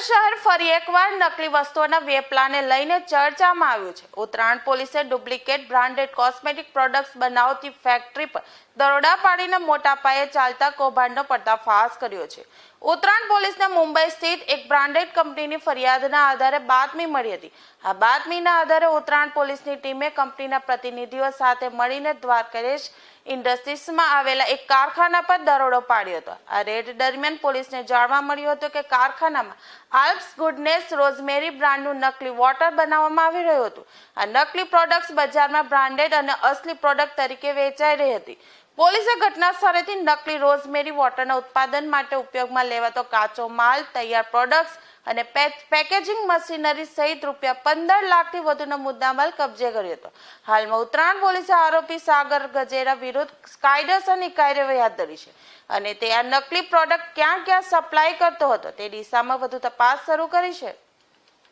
ફરી એકવાર નકલી વસ્તુઓના વેપલાને લઈને ચર્ચામાં આવ્યું છે. ઉત્તરાયણ પોલીસે ડુપ્લિકેટ બ્રાન્ડેડ કોસ્મેટિક પ્રોડક્ટ્સ બનાવતી ફેક્ટરી પર દરોડા પાડીને મોટા પાયે ચાલતા કૌભાંડનો પર્દાફાશ કર્યો છે. ઉત્તરાયણ પોલીસને મુંબઈ સ્થિત એક બ્રાન્ડેડ કંપનીની ફરિયાદના આધારે બાતમી મળી હતી. આ બાતમીના આધારે ઉત્તરાયણ પોલીસની ટીમે કંપનીના પ્રતિનિધિઓ સાથે મળીને દ્વારકેશ ઇન્ડસ્ટ્રીઝમાં આવેલા એક કારખાના પર દરોડો પાડ્યો હતો. આ રેડ દરમિયાન પોલીસને જાણવા મળ્યું હતું કે કારખાનામાં આલ્પ્સ ગુડનેસ રોઝમેરી બ્રાન્ડનું નકલી વોટર બનાવવામાં આવી રહ્યું હતું. આ નકલી પ્રોડક્ટ્સ બજારમાં બ્રાન્ડેડ અને અસલી પ્રોડક્ટ તરીકે વેચાઈ રહી હતી. પોલીસે ઘટના સ્થળેથી નકલી રોઝમેરી વોટરના ઉત્પાદન માટે ઉપયોગમાં લેવાતો કાચો માલ, તૈયાર પ્રોડક્ટ્સ અને પેકેજિંગ મશીનરી સહિત રૂપિયા પંદર લાખથી વધુનો મુદ્દામાલ કબજે કર્યો હતો. હાલમાં ઉત્તરાયણ પોલીસે આરોપી સાગર ગજેરા વિરુદ્ધ કાયદેસરની કાર્યવાહી હાથ ધરી છે અને તે આ નકલી પ્રોડક્ટ ક્યાં ક્યાં સપ્લાય કરતો હતો તે દિશામાં વધુ તપાસ શરૂ કરી છે.